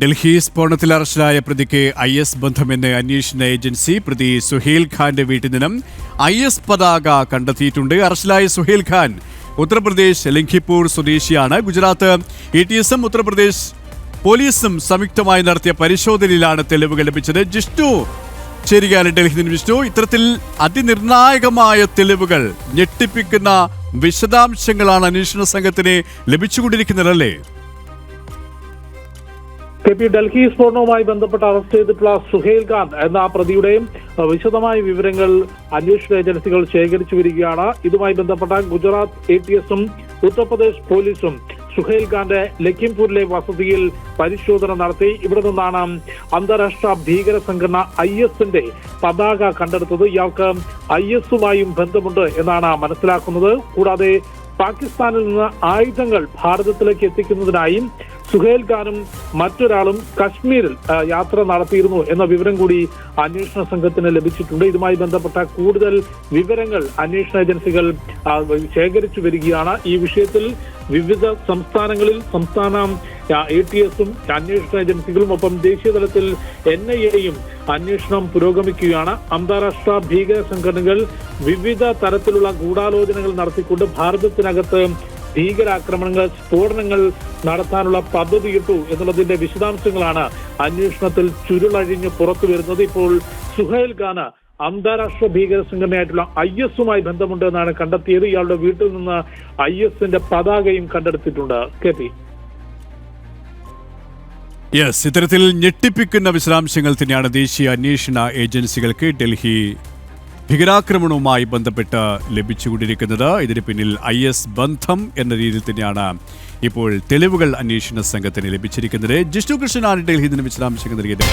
ഡൽഹി സ്ഫോടനത്തിൽ അറസ്റ്റിലായ പ്രതിക്ക് ഐ എസ് ബന്ധമെന്ന് അന്വേഷണ ഏജൻസി പ്രതി സുഹേൽ ഖാന്റെ വീട്ടിൽ നിന്നും ഐ എസ് പതാക കണ്ടെത്തിയിട്ടുണ്ട്. അറസ്റ്റിലായ സുഹേൽ ഖാൻ ഉത്തർപ്രദേശ് ലംഘിപ്പൂർ സ്വദേശിയാണ്. ഗുജറാത്ത് എ ടി എസും ഉത്തർപ്രദേശ് പോലീസും സംയുക്തമായി നടത്തിയ പരിശോധനയിലാണ് തെളിവുകൾ ലഭിച്ചത്. ജിഷ്ണു ശരിയാണ് ഡൽഹി വിഷ്ണു ഇത്തരത്തിൽ അതിനിർണായകമായ തെളിവുകൾ ഞെട്ടിപ്പിക്കുന്ന വിശദാംശങ്ങളാണ് അന്വേഷണ സംഘത്തിന് ലഭിച്ചുകൊണ്ടിരിക്കുന്നതല്ലേ കെ പി ഡൽഹി സ്ഫോടനവുമായി ബന്ധപ്പെട്ട് അറസ്റ്റ് ചെയ്തിട്ടുള്ള സുഹേൽ ഖാൻ എന്ന പ്രതിയുടെയും വിശദമായ വിവരങ്ങൾ അന്വേഷണ ഏജൻസികൾ ശേഖരിച്ചു വരികയാണ്. ഇതുമായി ബന്ധപ്പെട്ട ഗുജറാത്ത് എ ടി എസും ഉത്തർപ്രദേശ് പോലീസും സുഹേൽ ഖാന്റെ ലഖിംപൂരിലെ വസതിയിൽ പരിശോധന നടത്തി. ഇവിടെ നിന്നാണ് അന്താരാഷ്ട്ര ഭീകര സംഘടന ഐ എസിന്റെ പതാക കണ്ടെടുത്തത്. ഇയാൾക്ക് ഐ എസുമായും ബന്ധമുണ്ട് എന്നാണ് മനസ്സിലാക്കുന്നത്. കൂടാതെ പാകിസ്ഥാനിൽ നിന്ന് ആയുധങ്ങൾ ഭാരതത്തിലേക്ക് എത്തിക്കുന്നതിനായി സുഹേൽ ഖാനും മറ്റൊരാളും കശ്മീരിൽ യാത്ര നടത്തിയിരുന്നു എന്ന വിവരം കൂടി അന്വേഷണ സംഘത്തിന് ലഭിച്ചിട്ടുണ്ട്. ഇതുമായി ബന്ധപ്പെട്ട കൂടുതൽ വിവരങ്ങൾ അന്വേഷണ ഏജൻസികൾ ശേഖരിച്ചു വരികയാണ്. ഈ വിഷയത്തിൽ വിവിധ സംസ്ഥാനങ്ങളിൽ സംസ്ഥാന എ ടി എസും അന്വേഷണ ഏജൻസികളും ഒപ്പം ദേശീയ തലത്തിൽ എൻ ഐ എയും അന്വേഷണം പുരോഗമിക്കുകയാണ്. അന്താരാഷ്ട്ര ഭീകര സംഘടനകൾ വിവിധ തരത്തിലുള്ള ഗൂഢാലോചനകൾ നടത്തിക്കൊണ്ട് ഭാരതത്തിനകത്ത് ഭീകരാക്രമണങ്ങൾ സ്ഫോടനങ്ങൾ നടത്താനുള്ള പദ്ധതിയിട്ടു എന്നുള്ളതിന്റെ വിശദാംശങ്ങളാണ് അന്വേഷണത്തിൽ ചുരുളഴിഞ്ഞ് പുറത്തു വരുന്നത്. ഇപ്പോൾ സുഹൈൽ ഖാന് അന്താരാഷ്ട്ര ഭീകര സംഘടനയായിട്ടുള്ള ഐ എസുമായി ബന്ധമുണ്ട് എന്നാണ് കണ്ടെത്തിയത്. ഇയാളുടെ വീട്ടിൽ നിന്ന് ഐ എസിന്റെ പതാകയും കണ്ടെടുത്തിട്ടുണ്ട്. K P. യെസ് ഇത്തരത്തിൽ ഞെട്ടിപ്പിക്കുന്ന വിശദാംശങ്ങൾ തന്നെയാണ് ദേശീയ അന്വേഷണ ഏജൻസികൾക്ക് ഡൽഹി ഭീകരാക്രമണവുമായി ബന്ധപ്പെട്ട് ലഭിച്ചുകൊണ്ടിരിക്കുന്നത്. ഇതിന് പിന്നിൽ ഐ എസ് ബന്ധം എന്ന രീതിയിൽ തന്നെയാണ് ഇപ്പോൾ തെളിവുകൾ അന്വേഷണ സംഘത്തിന് ലഭിച്ചിരിക്കുന്നത്. ജിഷ്ണു കൃഷ്ണനാണ് ഡൽഹിയിൽ നിന്ന് വിശദാംശങ്ങൾ നൽകിയത്.